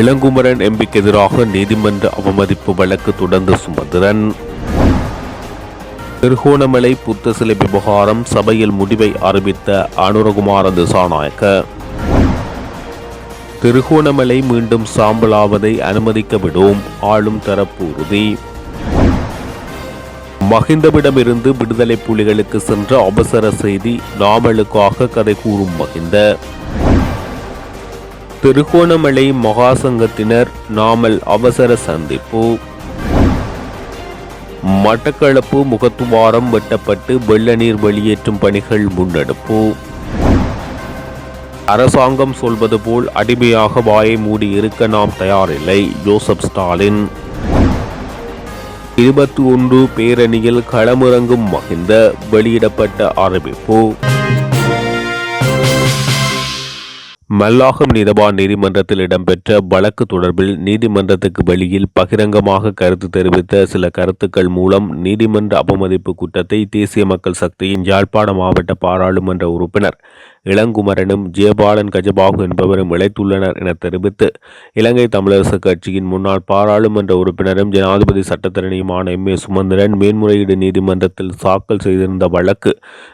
இளங்குமரன் எம்பிக்கு எதிராக நீதிமன்ற அவமதிப்பு வழக்கு தொடர்ந்து சுமந்திரன் திருகோணமலை புத்த சிலை விவகாரம் சபையில் முடிவை அறிவித்த அனுரகுமார திசாநாயக்க. திருகோணமலை மீண்டும் சாம்பலாவதை அனுமதிக்க விடும் ஆளும் தரப்பு உறுதி. மகிந்தவிடமிருந்து விடுதலை புலிகளுக்கு சென்ற அவசர செய்தி நாமலுக்காக கதை கூறும் மகிந்த. திருகோணமலை மகாசங்கத்தினர் நாமல் அவசர சந்திப்பு. மட்டக்களப்பு முகத்துவாரம் வெட்டப்பட்டு வெள்ள நீர் வெளியேற்றும் பணிகள் முன்னெடுப்பு. அரசாங்கம் சொல்வது போல் அடிமையாக வாயை மூடி இருக்க நாம் தயாரில்லை ஜோசப் ஸ்டாலின். இருபத்தி ஒன்று பேரணியில் களமிறங்கும் மகிந்த வெளியிடப்பட்ட அறிவிப்பு. மல்லாகம் நீதவான் நீதிமன்றத்தில் இடம்பெற்ற வழக்கு தொடர்பில் நீதிமன்றத்துக்கு வெளியில் பகிரங்கமாக கருத்து தெரிவித்த சில கருத்துக்கள் மூலம் நீதிமன்ற அவமதிப்பு குற்றத்தை தேசிய மக்கள் சக்தியின் யாழ்ப்பாண மாவட்ட பாராளுமன்ற உறுப்பினர் இளங்குமரனும் ஜெயபாலன் கஜபாகு என்பவரும் இழைத்துள்ளனர் என தெரிவித்து இலங்கை தமிழரசு கட்சியின் முன்னாள் பாராளுமன்ற உறுப்பினரும் ஜனாதிபதி சட்டத்தரணியுமான எம். ஏ. சுமந்திரன் மேன்முறையீடு நீதிமன்றத்தில் தாக்கல் செய்திருந்த வழக்கு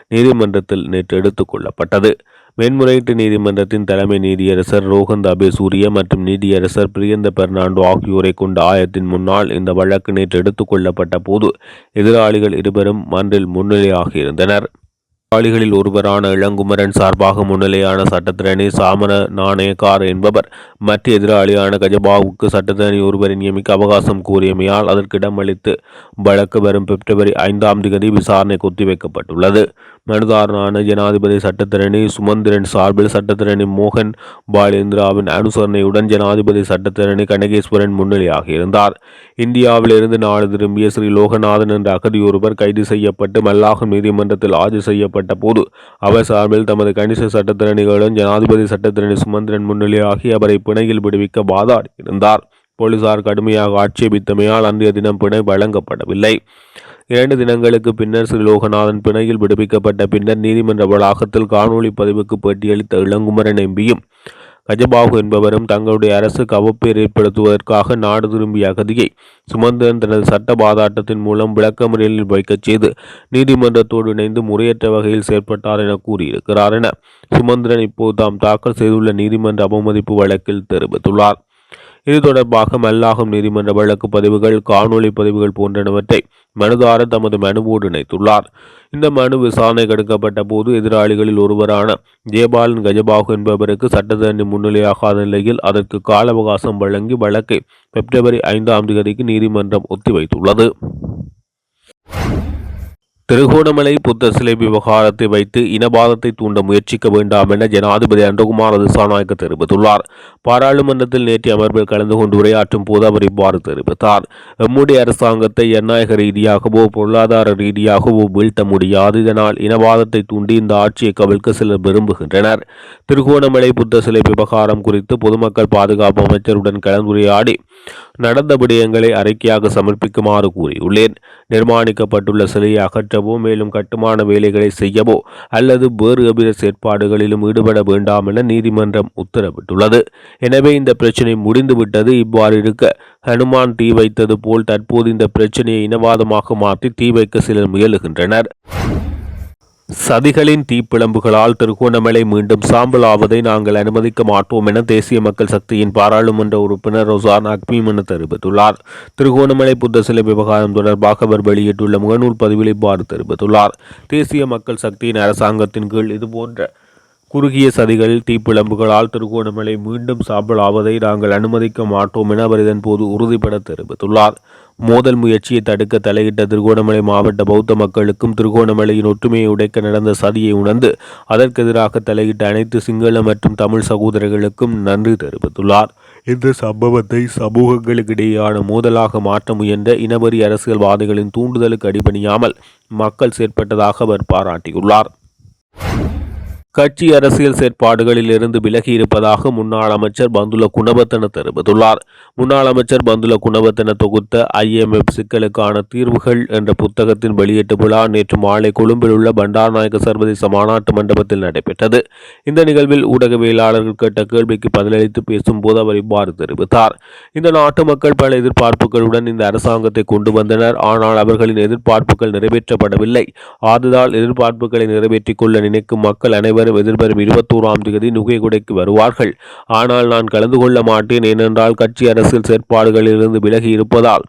நீதிமன்றத்தில் நேற்று எடுத்துக் கொள்ளப்பட்டது. மேன்முறையீட்டு நீதிமன்றத்தின் தலைமை நீதியரசர் ரோஹந்தபே சூரிய மற்றும் நீதியரசர் பிரியந்த பெர்னாண்டோ ஆகியோரை கொண்ட ஆயத்தின் முன்னால் இந்த வழக்கு நேற்று எடுத்துக்கொள்ளப்பட்ட போது எதிராளிகள் இருவரும் மன்றில் முன்னிலையாகியிருந்தனர் எதிராளிகளில் ஒருவரான இளங்குமரன் சார்பாக முன்னிலையான சட்டத்திரணி சாமன நாணயக்கார் என்பவர். மற்ற எதிராளியான கஜபாவுக்கு சட்டத்திரணி ஒருவரை நியமிக்க அவகாசம் கோரியமையால் அதற்கு இடமளித்து வழக்கு வரும் பிப்ரவரி ஐந்தாம் தேதி விசாரணை ஒத்திவைக்கப்பட்டுள்ளது. மனுதாரனான ஜனாதிபதி சட்டத்திரணி சுமந்திரன் சார்பில் சட்டத்திரணி மோகன் பாலேந்திராவின் அனுசரணையுடன் ஜனாதிபதி சட்டத்திரணி கனகேஸ்வரன் முன்னிலையாக இருந்தார். இந்தியாவிலிருந்து நாடு திரும்பிய ஸ்ரீ லோகநாதன் என்ற அகதியொருவர் கைது செய்யப்பட்டு மல்லாகம் நீதிமன்றத்தில் ஆஜர் செய்யப்பட்டு போது அவர் சார்பில் தமது கணிச சட்டத்திறனிகளுடன் ஜனாதிபதி சட்டத்திரணி சுமந்திரன் ஆகிய அவரை பிணையில் விடுவிக்க வாதாடியிருந்தார். போலீசார் கடுமையாக ஆட்சேபித்தமையால் அன்றைய தினம் பிணை வழங்கப்படவில்லை. இரண்டு தினங்களுக்கு பின்னர் ஸ்ரீ லோகநாதன் பிணையில் விடுவிக்கப்பட்ட பின்னர் நீதிமன்ற வளாகத்தில் காணொலி பதிவுக்கு பேட்டியளித்த இளங்குமரன் எம்பியும் கஜபாகு என்பவரும் தங்களுடைய அரசுக்கு அவப்பேர் ஏற்படுத்துவதற்காக நாடு திரும்பிய அகதியை சுமந்திரன் தனது சட்ட பாதாட்டத்தின் மூலம் விளக்கமறியலில் வைக்கச் செய்து நீதிமன்றத்தோடு இணைந்து முறையற்ற வகையில் செயற்பட்டார் என கூறியிருக்கிறார் என சுமந்திரன் இப்போது தாம் தாக்கல் செய்துள்ள நீதிமன்ற அவமதிப்பு வழக்கில் தெரிவித்துள்ளார். இது தொடர்பாக மல்லாகம் நீதிமன்ற வழக்கு பதிவுகள் காணொலி பதிவுகள் போன்றனவற்றை மனுதாரர் தமது மனுவோடு இணைத்துள்ளார். இந்த மனு விசாரணை கெடுக்கப்பட்ட போது எதிராளிகளில் ஒருவரான ஜெயபாலன் கஜபாகு என்பவருக்கு சட்டத்தரணி முன்னிலையாகாத நிலையில் அதற்கு கால அவகாசம் வழங்கி வழக்கை பிப்ரவரி ஐந்தாம் தேதிக்கு நீதிமன்றம் ஒத்திவைத்துள்ளது. திருகோணமலை புத்த சிலை விவகாரத்தை வைத்து இனவாதத்தை தூண்ட முயற்சிக்க வேண்டாம் என ஜனாதிபதி அன்றகுமார் திசாநாயக்க தெரிவித்துள்ளார். பாராளுமன்றத்தில் நேற்று அமர்வில் கலந்து கொண்டு உரையாற்றும் போது அவர் இவ்வாறு தெரிவித்தார். எம்முடைய அரசாங்கத்தை ஜனநாயக ரீதியாகவோ பொருளாதார ரீதியாகவோ வீழ்த்த முடியாது இதனால் இனவாதத்தை தூண்டி இந்த ஆட்சியை கவிழ்க்க சிலர் விரும்புகின்றனர். திருகோணமலை புத்த சிலை விவகாரம் குறித்து பொதுமக்கள் பாதுகாப்பு அமைச்சருடன் கலந்துரையாடி நடந்த விடயங்களை அறிக்கையாக சமர்ப்பிக்குமாறு கூறியுள்ளேன். நிர்மாணிக்கப்பட்டுள்ள சிலையை அகற்ற அகற்றவோ மேலும் கட்டுமான வேலைகளை செய்யவோ அல்லது வேறு எவ்வித செயற்பாடுகளிலும் ஈடுபட வேண்டாம் என நீதிமன்றம் உத்தரவிட்டுள்ளது. எனவே இந்த பிரச்சினை முடிந்துவிட்டது. இவ்வாறு இருக்க ஹனுமான் தீ வைத்தது போல் தற்போது இந்த பிரச்சனையை இனவாதமாக மாற்றி தீ வைக்க சிலர் முயலுகின்றனர். சதிகளின் தீப்பிழம்புகளால் திருகோணமலை மீண்டும் சாம்பல் ஆவதை நாங்கள் அனுமதிக்க மாட்டோம் என தேசிய மக்கள் சக்தியின் பாராளுமன்ற உறுப்பினர் ரொசான் அக்மீமன் தெரிவித்துள்ளார். திருகோணமலை புத்த சிலை விவகாரம் தொடர்பாக அவர் வெளியிட்டுள்ள முகநூல் பதிவில் இவ்வாறு தெரிவித்துள்ளார். தேசிய மக்கள் சக்தியின் அரசாங்கத்தின் கீழ் இதுபோன்ற குறுகிய சதிகளில் தீப்பிழம்புகளால் திருகோணமலை மீண்டும் சாம்பலாவதை நாங்கள் அனுமதிக்க மாட்டோம் என அவர் இதன்போது உறுதிபட தெரிவித்துள்ளார். மோதல் முயற்சியை தடுக்க தலையிட்ட திருகோணமலை மாவட்ட பௌத்த மக்களுக்கும் திருகோணமலையின் ஒற்றுமையை உடைக்க நடந்த சதியை உணர்ந்து அதற்கெதிராக தலையிட்ட அனைத்து சிங்கள மற்றும் தமிழ் சகோதரர்களுக்கும் நன்றி தெரிவித்துள்ளார். இந்த சம்பவத்தை சமூகங்களுக்கிடையேயான மோதலாக மாற்ற முயன்ற இனவரி அரசியல்வாதிகளின் தூண்டுதலுக்கு அடிபணியாமல் மக்கள் செயற்பட்டதாக அவர் பாராட்டியுள்ளார். கட்சி அரசியல் செயற்பாடுகளில் இருந்து விலகி இருப்பதாக முன்னாள் அமைச்சர் பந்துல குணவர்த்தன தெரிவித்துள்ளார். முன்னாள் அமைச்சர் பந்துல குணவர்த்தன தொகுத்த ஐஎம்எஃப் சிக்கலுக்கான தீர்வுகள் என்ற புத்தகத்தின் வெளியீட்டு விழா நேற்று மாலை கொழும்பில் உள்ள பண்டாரநாயக்க சர்வதேச மாநாட்டு மண்டபத்தில் நடைபெற்றது. இந்த நிகழ்வில் ஊடகவியலாளர்கள் கேட்ட கேள்விக்கு பதிலளித்து பேசும்போது அவர் இவ்வாறு தெரிவித்தார். இந்த நாட்டு மக்கள் பல எதிர்பார்ப்புகளுடன் இந்த அரசாங்கத்தை கொண்டு வந்தனர். ஆனால் அவர்களின் எதிர்பார்ப்புகள் நிறைவேற்றப்படவில்லை. ஆதலால் எதிர்பார்ப்புகளை நிறைவேற்றிக் கொள்ள நினைக்கும் மக்கள் அனைவரும் அனைவரும் எதிர்வரும் இருபத்தோராம் தேதி நுகைகுடைக்கு வருவார்கள். ஆனால் நான் கலந்து கொள்ள மாட்டேன். ஏனென்றால் கட்சி அரசியல் செயற்பாடுகளிலிருந்து விலகி இருப்பதால்.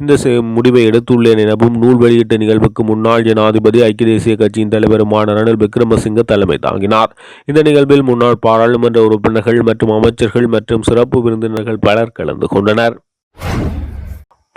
இந்த முடிவை எடுத்துள்ளேன் எனவும் நூல் வெளியீட்டு நிகழ்வுக்கு முன்னாள் ஜனாதிபதி ஐக்கிய தேசிய கட்சியின் தலைவருமான ரணில் விக்ரமசிங்க தலைமை தாங்கினார். இந்த நிகழ்வில் முன்னாள் பாராளுமன்ற உறுப்பினர்கள் மற்றும் அமைச்சர்கள் மற்றும் சிறப்பு விருந்தினர்கள் பலர் கலந்து கொண்டனர்.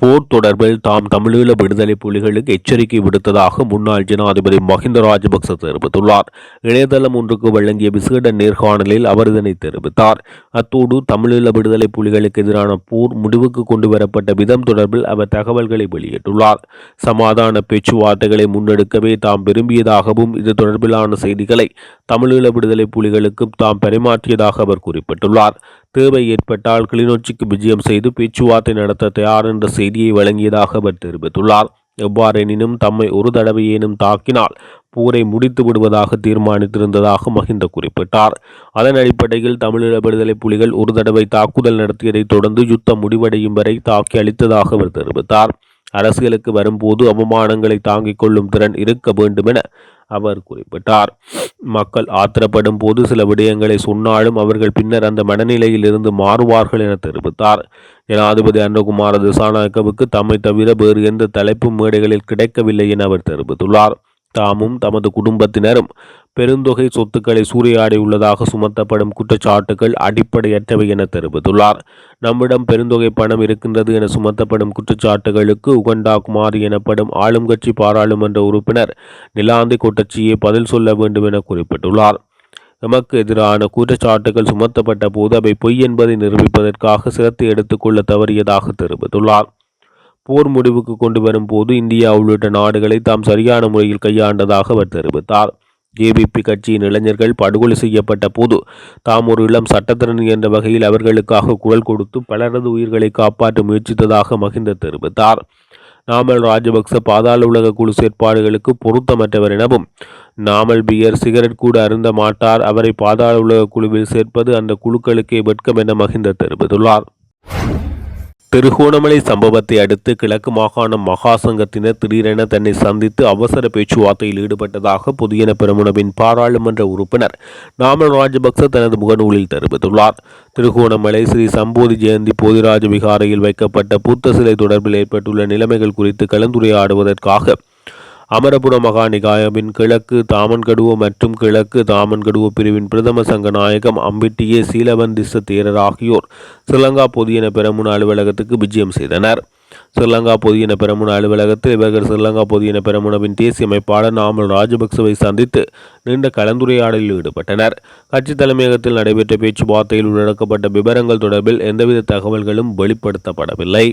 போர் தொடர்பில் தாம் தமிழீழ விடுதலை புலிகளுக்கு எச்சரிக்கை விடுத்ததாக முன்னாள் ஜனாதிபதி மஹிந்த ராஜபக்ச தெரிவித்துள்ளார். இணையதளம் ஒன்றுக்கு வழங்கிய விசேட நேர்காணலில் அவர் இதனை தெரிவித்தார். அத்தோடு தமிழீழ விடுதலை புலிகளுக்கு எதிரான போர் முடிவுக்கு கொண்டு வரப்பட்ட விதம் தொடர்பில் அவர் தகவல்களை வெளியிட்டுள்ளார். சமாதான பேச்சுவார்த்தைகளை முன்னெடுக்கவே தாம் விரும்பியதாகவும் இது தொடர்பிலான செய்திகளை தமிழீழ விடுதலை புலிகளுக்கும் தாம் பரிமாற்றியதாக அவர் குறிப்பிட்டுள்ளார். தேவை ஏற்பட்டால் கிளிநொச்சிக்கு விஜயம் செய்து பேச்சுவார்த்தை நடத்த தயார் என்ற செய்தியை வழங்கியதாக அவர் தெரிவித்துள்ளார். எவ்வாறெனினும் தம்மை ஒரு தடவையேனும் தாக்கினால் போரை முடித்து விடுவதாக தீர்மானித்திருந்ததாக மஹிந்த குறிப்பிட்டார். அதன் அடிப்படையில் தமிழீழ விடுதலை புலிகள் ஒரு தடவை தாக்குதல் நடத்தியதைத் தொடர்ந்து யுத்தம் முடிவடையும் வரை தாக்கி அளித்ததாக அவர் தெரிவித்தார். அரசியலுக்கு வரும்போது அவமானங்களை தாங்கிக் கொள்ளும் திறன் இருக்க வேண்டுமென அவர் குறிப்பிட்டார். மக்கள் ஆத்திரப்படும் போது சில விடயங்களை சொன்னாலும் அவர்கள் பின்னர் அந்த மனநிலையில் இருந்து மாறுவார்கள் என தெரிவித்தார். ஜனாதிபதி அன்னகுமார திசாநாயக்கவுக்கு தம்மை தவிர வேறு எந்த தலைப்பு மேடைகளில் கிடைக்கவில்லை என அவர் தெரிவித்துள்ளார். தாமும் தமது குடும்பத்தினரும் பெருந்தொகை சொத்துக்களை சூறையாடியுள்ளதாக சுமத்தப்படும் குற்றச்சாட்டுகள் அடிப்படையற்றவை என தெரிவித்துள்ளார். நம்மிடம் பெருந்தொகை பணம் இருக்கின்றது என சுமத்தப்படும் குற்றச்சாட்டுகளுக்கு உகண்டா குமார் எனப்படும் ஆளும் கட்சி பாராளுமன்ற உறுப்பினர் நிலாந்தி கொட்டச்சியை பதில் சொல்ல வேண்டும் என குறிப்பிட்டுள்ளார். எமக்கு எதிரான குற்றச்சாட்டுகள் சுமத்தப்பட்ட போது அவை பொய் என்பதை நிரூபிப்பதற்காக சிரத்தை எடுத்துக்கொள்ள தவறியதாக தெரிவித்துள்ளார். போர் முடிவுக்கு கொண்டு வரும்போது இந்தியா உள்ளிட்ட நாடுகளை தாம் சரியான முறையில் கையாண்டதாக அவர் தெரிவித்தார். ஏபிபி கட்சியின் இளைஞர்கள் படுகொலை செய்யப்பட்ட போது தாம் ஒரு இளம் சட்டத்திறன் என்ற வகையில் அவர்களுக்காக குரல் கொடுத்து பலரது உயிர்களை காப்பாற்ற முயற்சித்ததாக மகிந்த தெரிவித்தார். நாமல் ராஜபக்ச பாதாள உலக குழு செயற்பாடுகளுக்கு பொருத்தமற்றவர் எனவும் நாமல் பியர் சிகரெட் கூட அருந்த மாட்டார் அவரை பாதாள உலக குழுவில் சேர்ப்பது அந்த குழுக்களுக்கே வெட்கம் என மகிந்த தெரிவித்துள்ளார். திருகோணமலை சம்பவத்தை அடுத்து கிழக்கு மாகாண மகாசங்கத்தினர் திடீரென தன்னை சந்தித்து அவசர பேச்சுவார்த்தையில் ஈடுபட்டதாக புதியன பெருமுனவின் பாராளுமன்ற உறுப்பினர் நாமல் ராஜபக்ச தனது முகநூலில் தெரிவித்துள்ளார். திருகோணமலை ஸ்ரீ சம்போதி ஜெயந்தி போதிராஜ விகாரையில் வைக்கப்பட்ட புத்த சிலை தொடர்பில் ஏற்பட்டுள்ள நிலைமைகள் குறித்து கலந்துரையாடுவதற்காக அமரபுர மகாநிகாயவின் கிழக்கு தாமன்கடுவோ மற்றும் கிழக்கு தாமன்கடுவோ பிரிவின் பிரதம சங்க நாயகம் அம்பிட்டியே சீலவந்திச தேரர் ஆகியோர் ஸ்ரீலங்கா பொதியன பெரமுன அலுவலகத்துக்கு விஜயம் செய்தனர். ஸ்ரீலங்கா பொதியன பெரமுன அலுவலகத்தில் இவர்கள் ஸ்ரீலங்கா பொதியன பெரமுனவின் தேசிய அமைப்பாளர் நாமல் ராஜபக்சவை சந்தித்து நீண்ட கலந்துரையாடலில் ஈடுபட்டனர். கட்சி தலைமையகத்தில் நடைபெற்ற பேச்சுவார்த்தையில் உள்ளடக்கப்பட்ட விவரங்கள் தொடர்பில் எந்தவித தகவல்களும் வெளிப்படுத்தப்படவில்லை.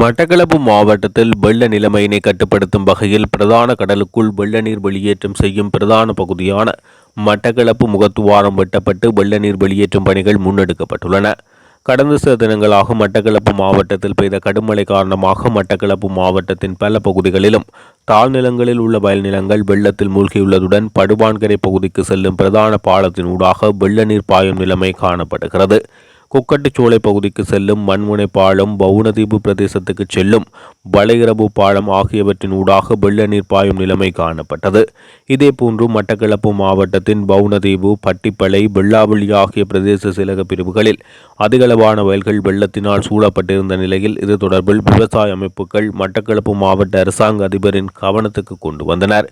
மட்டக்களப்பு மாவட்டத்தில் வெள்ள நிலைமையினை கட்டுப்படுத்தும் வகையில் பிரதான கடலுக்குள் வெள்ள நீர் வெளியேற்றம் செய்யும் பிரதான பகுதியான மட்டக்களப்பு முகத்துவாரம் வெட்டப்பட்டு வெள்ள நீர் வெளியேற்றும் பணிகள் முன்னெடுக்கப்பட்டுள்ளன. கடந்த சில தினங்களாக மட்டக்களப்பு மாவட்டத்தில் பெய்த கடுமழை காரணமாக மட்டக்களப்பு மாவட்டத்தின் பல பகுதிகளிலும் தாழ்நிலங்களில் உள்ள வயல் நிலங்கள் வெள்ளத்தில் மூழ்கியுள்ளதுடன் படுவான்கரை பகுதிக்கு செல்லும் பிரதான பாலத்தின் ஊடாக வெள்ள நீர் பாயும் நிலைமை காணப்படுகிறது. குக்கட்டுச்சோலை பகுதிக்கு செல்லும் மண்முனை பாலம் பவுனதீபு பிரதேசத்துக்கு செல்லும் வளையிரவு பாலம் ஆகியவற்றின் ஊடாக வெள்ள நீர் பாயும் நிலைமை காணப்பட்டது. இதேபோன்று மட்டக்களப்பு மாவட்டத்தின் பவுனதீபு பட்டிப்பளை வெள்ளாவளி ஆகிய பிரதேச சிலக பிரிவுகளில் அதிகளவான வயல்கள் வெள்ளத்தினால் சூழப்பட்டிருந்த நிலையில் இது தொடர்பில் விவசாய அமைப்புகள் மட்டக்களப்பு மாவட்ட அரசாங்க அதிபரின் கவனத்துக்கு கொண்டு வந்தனர்.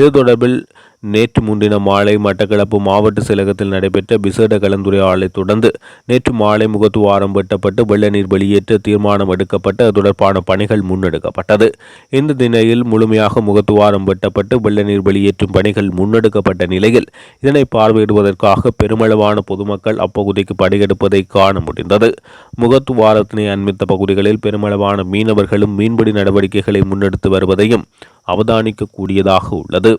இது தொடர்பில் நேற்று முன்தினம் மாலை மட்டக்களப்பு மாவட்ட செயலகத்தில் நடைபெற்ற விசேட கலந்துரையாடலை தொடர்ந்து நேற்று மாலை முகத்துவாரம் வெட்டப்பட்டு வெள்ள நீர் வெளியேற்ற தீர்மானம் எடுக்கப்பட்டு அது தொடர்பான பணிகள் முன்னெடுக்கப்பட்டது. இந்த தினையில் முழுமையாக முகத்துவாரம் வெட்டப்பட்டு வெள்ள நீர் வெளியேற்றும் பணிகள் முன்னெடுக்கப்பட்ட நிலையில் இதனை பார்வையிடுவதற்காக பெருமளவான பொதுமக்கள் அப்பகுதிக்கு படையெடுப்பதை காண முடிந்தது. முகத்துவாரத்தினை அண்மித்த பகுதிகளில் பெருமளவான மீனவர்களும் மீன்பிடி நடவடிக்கைகளை முன்னெடுத்து வருவதையும் அவதானிக்கக்கூடியதாக உள்ளது.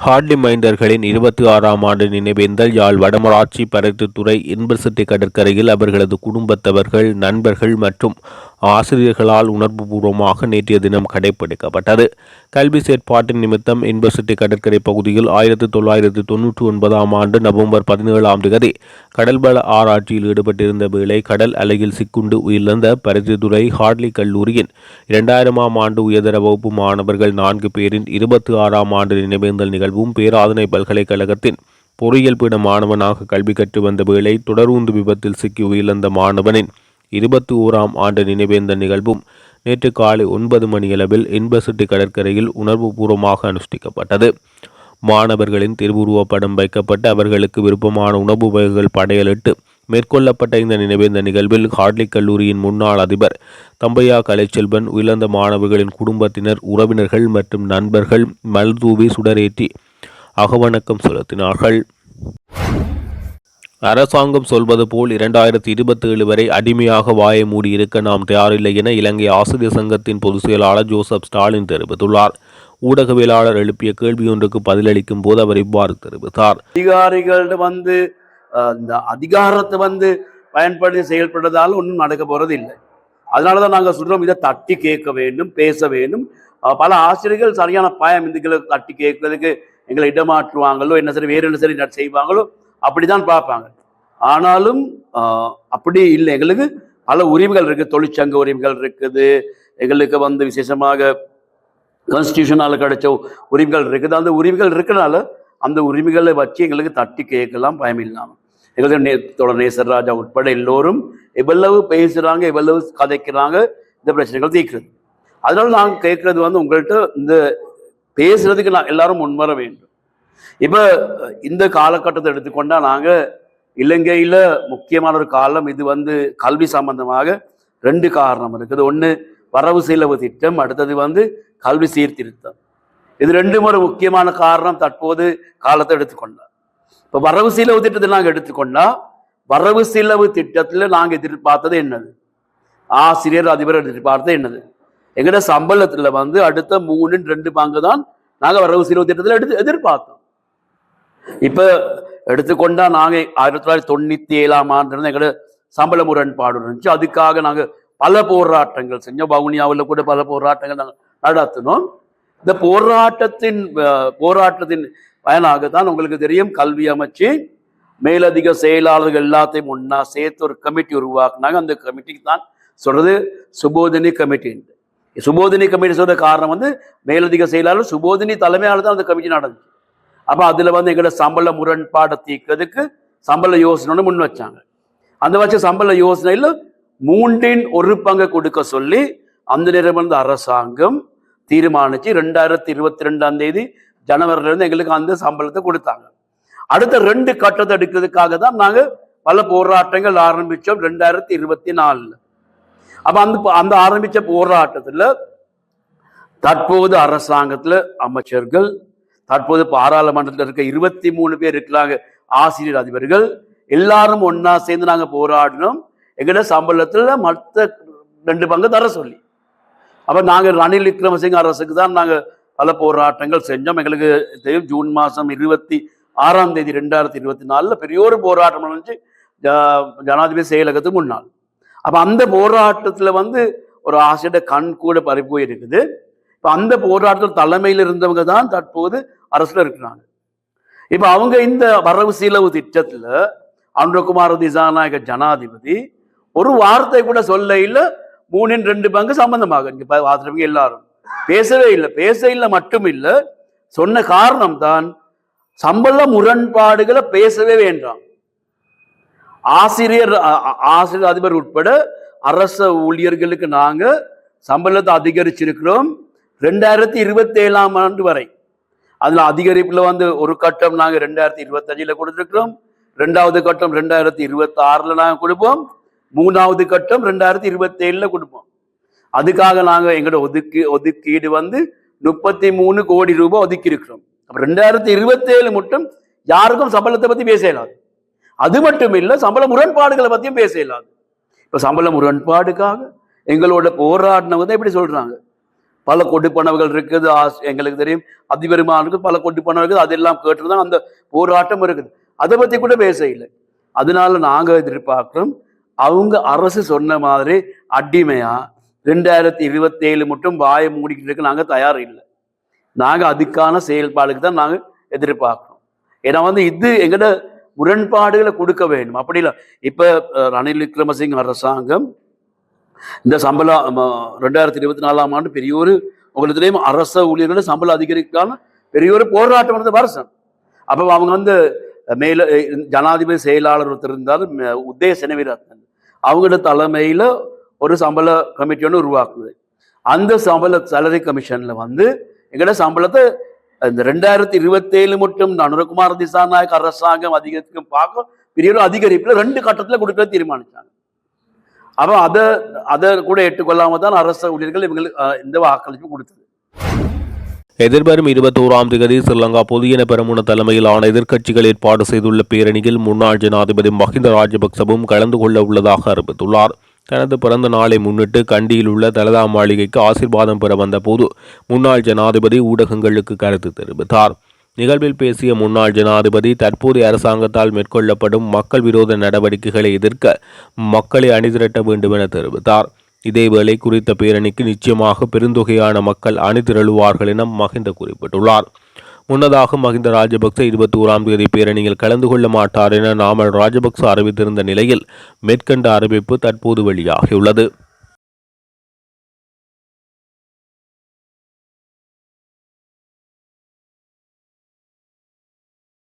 ஹார்ட்லி மைண்டர்களின் இருபத்தி ஆறாம் ஆண்டு நினைவேந்தல் யாழ் வடமராட்சி பருத்தித்துறை இன்பர்சிட்டி கடற்கரையில் அவர்களது குடும்பத்தவர்கள் நண்பர்கள் மற்றும் ஆசிரியர்களால் உணர்வுபூர்வமாக நேற்றைய தினம் கடைபிடிக்கப்பட்டது. கல்வி செயற்பாட்டின் நிமித்தம் யூனிவர்சிட்டி கடற்கரை பகுதியில் ஆயிரத்தி தொள்ளாயிரத்தி தொன்னூற்றி ஒன்பதாம் ஆண்டு நவம்பர் பதினேழாம் தேதி கடல்வள ஆராய்ச்சியில் ஈடுபட்டிருந்த வேளை கடல் அலையில் சிக்குண்டு உயிரிழந்த பருத்தித்துறை ஹார்ட்லி கல்லூரியின் இரண்டாயிரமாம் ஆண்டு உயர்தர வகுப்பு மாணவர்கள் நான்கு பேரின் இருபத்தி ஆறாம் ஆண்டு நினைவேந்தல் நிகழ்வும் பேராதனை பல்கலைக்கழகத்தின் பொறியியல் பீட மாணவனாக கல்வி கற்று வந்த வேளை தொடரூந்து விபத்தில் சிக்கி உயிரிழந்த மாணவனின் இருபத்தி ஓராம் ஆண்டு நினைவேந்த நிகழ்வும் நேற்று காலை ஒன்பது மணியளவில் இன்பசிட்டி கடற்கரையில் உணர்வுபூர்வமாக அனுஷ்டிக்கப்பட்டது. மாணவர்களின் திருவுருவப்படம் வைக்கப்பட்டு அவர்களுக்கு விருப்பமான உணவு வகைகள் படையலிட்டு மேற்கொள்ளப்பட்ட இந்த நினைவேந்த நிகழ்வில் ஹார்ட்லி கல்லூரியின் முன்னாள் அதிபர் தம்பையா கலைச்செல்வன் உயிரிழந்த மாணவர்களின் குடும்பத்தினர் உறவினர்கள் மற்றும் நண்பர்கள் மல்தூவி சுடரேற்றி அகவணக்கம் செலுத்தினார்கள். அரசாங்கம் சொல்வது போல் இரண்டாயிரத்தி இருபத்தி ஏழு வரை அடிமையாக வாயை மூடி இருக்க நாம் தயாரில்லை என இலங்கை ஆசிரியர் சங்கத்தின் பொதுச் செயலாளர் ஜோசப் ஸ்டாலின் தெரிவித்துள்ளார். ஊடகவியலாளர் எழுப்பிய கேள்வி ஒன்றுக்கு பதிலளிக்கும் போது அவர் இவ்வாறு தெரிவித்தார். அதிகாரிகள் வந்து இந்த அதிகாரத்தை வந்து பயன்படுத்தி செயல்படுறதால ஒன்றும் நடக்க போறது இல்லை. அதனாலதான் நாங்கள் சொல்றோம் இதை தட்டி கேட்க வேண்டும் பேச வேண்டும். பல ஆசிரியர்கள் சரியான பயம் இந்துக்களை தட்டி கேட்கறதுக்கு எங்களை இடமாற்றுவாங்களோ என்ன சரி வேறு என்ன சரி செய்வாங்களோ அப்படிதான் பார்ப்பாங்க. ஆனாலும் அப்படி இல்லை. எங்களுக்கு பல உரிமைகள் இருக்கு. தொழிற்சங்க உரிமைகள் இருக்குது. எங்களுக்கு வந்து விசேஷமாக கான்ஸ்டியூஷனால் கிடைச்ச உரிமைகள் இருக்குது. அந்த உரிமைகள் இருக்கனால அந்த உரிமைகளை வச்சு எங்களுக்கு தட்டி கேட்கலாம் பயம் இல்லாமல் எங்களுக்கு நே நேசர் ராஜா உட்பட எல்லோரும் எவ்வளவு பேசுகிறாங்க எவ்வளவு கதைக்கிறாங்க இந்த பிரச்சனைகள் தீர்க்கிறது. அதனால நாங்கள் கேட்கறது வந்து உங்கள்கிட்ட இந்த பேசுறதுக்கு நான் எல்லாரும் முன்வர வேண்டும். இப்போ இந்த காலகட்டத்தை எடுத்துக்கொண்டா நாங்க இலங்கையில முக்கியமான ஒரு காலம் இது வந்து கல்வி சம்பந்தமாக ரெண்டு காரணம் இருக்குது. ஒன்று வரவு செலவு திட்டம் அடுத்தது வந்து கல்வி சீர்திருத்தம். இது ரெண்டும் ஒரு முக்கியமான காரணம் தற்போது காலத்தை எடுத்துக்கொண்டால் இப்போ வரவு செலவு திட்டத்தை நாங்கள் எடுத்துக்கொண்டால் வரவு செலவு திட்டத்தில் நாங்கள் எதிர்பார்த்தது என்னது? ஆசிரியர் அதிபர் எதிர்பார்த்தது என்னது? எங்கட சம்பளத்தில் வந்து அடுத்த மூணு ரெண்டு பங்கு தான் நாங்கள் வரவு செலவு திட்டத்தில் எடுத்து எதிர்பார்த்தோம். இப்ப எடுத்துக்கொண்டா நாங்க ஆயிரத்தி தொள்ளாயிரத்தி தொண்ணூத்தி ஏழாம் ஆண்டு எங்களோட சம்பள முரண்பாடு இருந்துச்சு. அதுக்காக நாங்க பல போராட்டங்கள் செஞ்சோம். வவுனியாவில் கூட பல போராட்டங்கள் நாங்கள் நடத்தினோம். இந்த போராட்டத்தின் போராட்டத்தின் பயனாக தான் உங்களுக்கு தெரியும் கல்வி அமைச்சு மேலதிக செயலாளர்கள் எல்லாத்தையும் ஒன்றா சேர்த்து ஒரு கமிட்டி உருவாக்குனாங்க. அந்த கமிட்டிக்கு தான் சொல்றது சுபோதினி கமிட்டின்ட்டு சுபோதினி கமிட்டி சொல்கிற காரணம் வந்து மேலதிக செயலாளர் சுபோதினி தலைமையால் தான் அந்த கமிட்டி நடந்துச்சு. அப்போ அதில் வந்து எங்களோட சம்பள முரண்பாடை தீர்க்கிறதுக்கு சம்பள யோசனை முன் வச்சாங்க. அந்த வச்ச சம்பள யோசனையில் மூன்றின் ஒரு பங்கை கொடுக்க சொல்லி அந்த நேரம் வந்து அரசாங்கம் தீர்மானித்து ரெண்டாயிரத்தி இருபத்தி ரெண்டாம் தேதி ஜனவரிலிருந்து எங்களுக்கு அந்த சம்பளத்தை கொடுத்தாங்க. அடுத்த ரெண்டு கட்டத்தை எடுக்கிறதுக்காக தான் நாங்கள் பல போராட்டங்கள் ஆரம்பித்தோம் ரெண்டாயிரத்தி இருபத்தி நாலில் அப்போ அந்த அந்த ஆரம்பிச்ச போராட்டத்தில் தற்போது அரசாங்கத்தில் அமைச்சர்கள் தற்போது பாராளுமன்றத்தில் இருக்க இருபத்தி மூணு பேர் இருக்கிறாங்க ஆசிரியர் அதிபர்கள். எல்லாரும் ஒன்றா சேர்ந்து நாங்கள் போராடினோம். எங்கட சம்பளத்தில் மற்ற ரெண்டு பங்கு தர சொல்லி. அப்போ நாங்கள் ரணில் விக்ரமசிங்க அரசுக்கு தான் நாங்கள் பல போராட்டங்கள் செஞ்சோம். எங்களுக்கு தெரியும் ஜூன் மாதம் இருபத்தி ஆறாம் தேதி ரெண்டாயிரத்தி இருபத்தி நாலில் பெரிய ஒரு போராட்டம் நடந்துச்சு. ஜ- ஜனாதிபதி செயலகத்துக்கு முன்னால். அப்போ அந்த போராட்டத்தில் வந்து ஒரு ஆசிரியர் கண் கூட பறி போயிருக்குது இப்போ அந்த போராட்டத்தில் தலைமையில் இருந்தவங்க தான் தற்போது அரசுல இருக்கிறாங்க. இப்ப அவங்க இந்த வரவு செலவு திட்டத்துல அனுரகுமார் திசாநாயக ஜனாதிபதி ஒரு வார்த்தை கூட சொல்ல இல்லை மூணின் ரெண்டு பங்கு சம்பந்தமாக. இங்கே பா- எல்லாரும். பேசவே இல்லை பேச இல்லை மட்டும் இல்லை சொன்ன காரணம் தான் சம்பள முரண்பாடுகளை பேசவே வேண்டாம். ஆசிரியர் ஆசிரியர் அதிபர் உட்பட அரச ஊழியர்களுக்கு நாங்கள் சம்பளத்தை அதிகரிச்சிருக்கிறோம். ரெண்டாயிரத்தி இருபத்தி ஏழாம் ஆண்டு வரை. அதில் அதிகரிப்பில் வந்து ஒரு கட்டம் நாங்கள் ரெண்டாயிரத்தி இருபத்தஞ்சில் கொடுத்துருக்கிறோம். ரெண்டாவது கட்டம் ரெண்டாயிரத்தி இருபத்தி ஆறில் நாங்கள் கொடுப்போம். மூணாவது கட்டம் ரெண்டாயிரத்தி இருபத்தி கொடுப்போம். அதுக்காக நாங்கள் எங்களோட ஒதுக்கு ஒதுக்கீடு வந்து முப்பத்தி மூணு கோடி ரூபாய் ஒதுக்கி இருக்கிறோம் அப்ப ரெண்டாயிரத்தி இருபத்தேழு மட்டும் யாருக்கும் சம்பளத்தை பற்றி பேச இயலாது. அது மட்டும் இல்லை சம்பள முரண்பாடுகளை பற்றியும் பேச இயலாது. இப்போ சம்பள முரண்பாடுக்காக எங்களோட போராடினவங்க தான் இப்படி சொல்கிறாங்க பல கொடுப்பனவுகள் இருக்குது. ஆஸ்- எங்களுக்கு தெரியும். அதிபெருமானுக்கு பல கொடுப்பனவுகள் அதெல்லாம் கேட்டுதான் அந்த போராட்டம் இருக்குது. அதை பத்தி கூட பேச இல்லை அதனால நாங்கள் எதிர்பார்க்கிறோம். அவங்க அரசு சொன்ன மாதிரி அடிமையா ரெண்டாயிரத்தி இருபத்தி ஏழு மட்டும் வாயை மூடிக்கிட்டு நாங்கள் தயார் இல்லை. நாங்கள் அதுக்கான செயல்பாடுக்கு தான் நாங்கள் எதிர்பார்க்கிறோம். ஏன்னா வந்து இது எங்கட முரண்பாடுகளை கொடுக்க வேண்டும். அப்படி இல்லை. இப்போ ரணில் விக்ரமசிங் அரசாங்கம் இந்த சம்பளம் ரெண்டாயிரத்தி இருபத்தி நாலாம் ஆண்டு பெரிய ஒரு உங்களுக்கு அரச ஊழியர்களை சம்பளம் அதிகரிக்கான பெரிய ஒரு போராட்டம் வந்து வருஷம். அப்போ அவங்க வந்து மேல ஜனாதிபதி செயலாளர் ஒருத்தர் இருந்தார் உதய செனவிரத்னன் அவங்களோட தலைமையில ஒரு சம்பள கமிட்டி ஒன்று உருவாக்குது அந்த சம்பள சேலரி கமிஷன்ல வந்து எங்களோட சம்பளத்தை இந்த ரெண்டாயிரத்தி இருபத்தேழு மட்டும் அனுரகுமார் திசாநாயக் அரசாங்கம் அதிகரிக்கும் பார்க்க பெரிய ஒரு அதிகரிப்பில் ரெண்டு கட்டத்துல கொடுக்க தீர்மானிச்சாங்க. அப்ப அதை அதை கூட ஏற்றுக்கொள்ளாமல் தான் அரச ஊழியர்கள் இவங்களுக்கு இந்த வாக்களிப்பு கொடுத்தது. எதிர்வரும் இருபத்தோராம் தேதி ஸ்ரீலங்கா பொதுஜன பெரமுன தலைமையிலான எதிர்க்கட்சிகள் ஏற்பாடு செய்துள்ள பேரணியில் முன்னாள் ஜனாதிபதி மஹிந்த ராஜபக்சவும் கலந்து கொள்ள உள்ளதாக அறிவித்துள்ளார். தனது பிறந்த நாளை முன்னிட்டு கண்டியில் உள்ள தலதா மாளிகைக்கு ஆசீர்வாதம் பெற வந்தபோது முன்னாள் ஜனாதிபதி ஊடகங்களுக்கு கருத்து தெரிவித்தார். நிகழ்வில் பேசிய முன்னாள் ஜனாதிபதி தற்போதைய அரசாங்கத்தால் மேற்கொள்ளப்படும் மக்கள் விரோத நடவடிக்கைகளை எதிர்க்க மக்களை அணிதிரட்ட வேண்டும் என தெரிவித்தார். இதேவேளை குறித்த பேரணிக்கு நிச்சயமாக பெருந்தொகையான மக்கள் அணிதிரழுவார்கள் என மகிந்த குறிப்பிட்டுள்ளார். முன்னதாக மஹிந்த ராஜபக்ச இருபத்தி ஓராம் தேதி பேரணியில் கலந்து கொள்ள மாட்டார் என நாமல் ராஜபக்ச அறிவித்திருந்த நிலையில் மேற்கண்ட அறிவிப்பு தற்போது வெளியாகியுள்ளது.